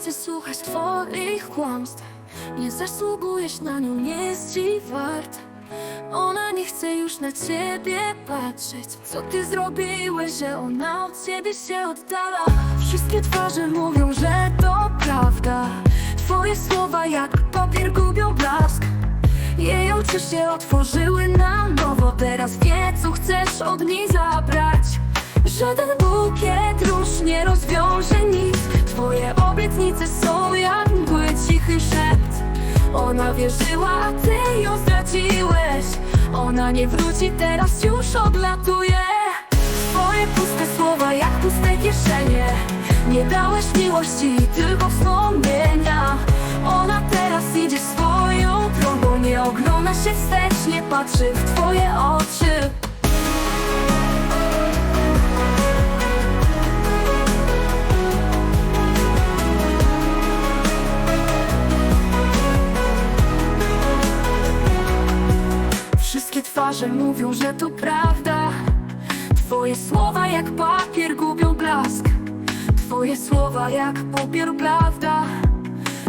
chce słuchać twoich kłamstw. Nie zasługujesz na nią, nie jest ci wart. Ona nie chce już na ciebie patrzeć. Co ty zrobiłeś, że ona od ciebie się oddala? Wszystkie twarze mówią, że to prawda. Twoje słowa jak papier gubią blask. Jej oczy się otworzyły na nowo. Teraz wie co chcesz od niej zabrać. Żaden bukiet róż nie rozwiąże nic Obietnice są jak mgły cichy szept. Ona wierzyła, a ty ją zdradziłeś Ona nie wróci, teraz już odlatuje. Twoje puste słowa jak puste kieszenie. Nie dałeś miłości, tylko wspomnienia. Ona teraz idzie swoją drogą Nie ogląda się wstecz, nie patrzy w twoje oczy twarze mówią, że to prawda. Twoje słowa jak papier gubią blask. Twoje słowa jak papier prawda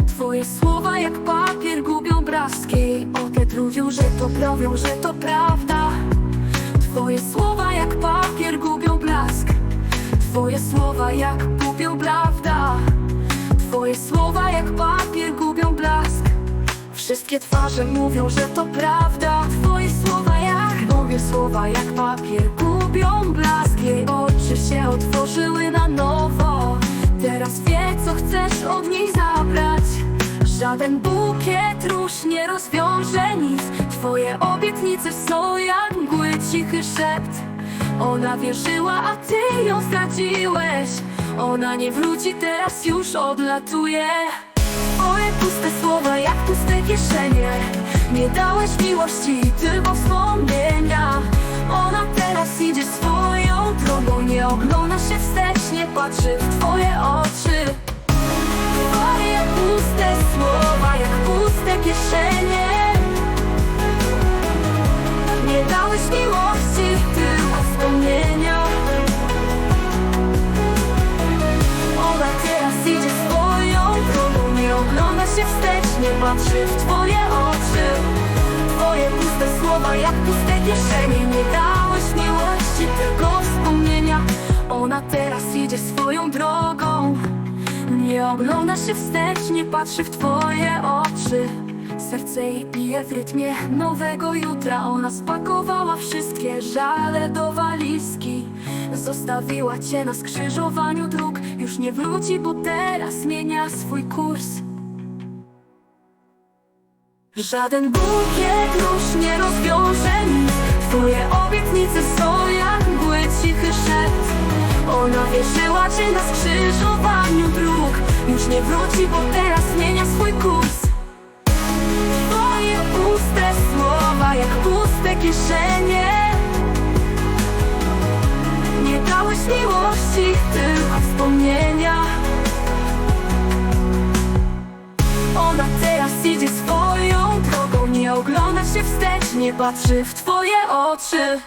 Twoje słowa jak papier gubią blask Jej okiet mówią, że to prawią, że to prawda. Twoje słowa jak papier gubią blask. Twoje słowa jak gubią prawda Twoje słowa jak papier gubią blask. Wszystkie twarze mówią, że to prawda słowa jak papier. Gubią blask Jej oczy się otworzyły na nowo. Teraz wie co chcesz od niej zabrać. Żaden bukiet róż nie rozwiąże nic. Twoje obietnice są jak mgły cichy szept. Ona wierzyła, a ty ją zdradziłeś Ona nie wróci, teraz już odlatuje. Twoje puste słowa jak puste kieszenie Nie dałeś miłości, tylko wspomnienia. Ona teraz idzie swoją drogą Nie ogląda się wstecz, nie patrzy w twoje oczy. Twoje puste słowa jak puste kieszenie nie patrzy w twoje oczy. Twoje puste słowa jak puste kieszenie. Nie dałeś miłości, tylko wspomnienia. Ona teraz idzie swoją drogą. Nie ogląda się wstecz, nie patrzy w twoje oczy. Serce jej bije w rytmie nowego jutra. Ona spakowała wszystkie żale do walizki. Zostawiła cię na skrzyżowaniu dróg. Już nie wróci, bo teraz zmienia swój kurs Żaden bukiet róż nie rozwiąże nic Twoje obietnice są jak mgły cichy szept Ona wierzyła cię na skrzyżowaniu dróg Już nie wróci, bo teraz zmienia swój kurs. Twoje puste słowa jak puste kieszenie. Nie dałeś miłości, tylko wspomnienia się wstecz, nie patrzy w twoje oczy